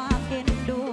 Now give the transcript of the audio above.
ความเอ็นดู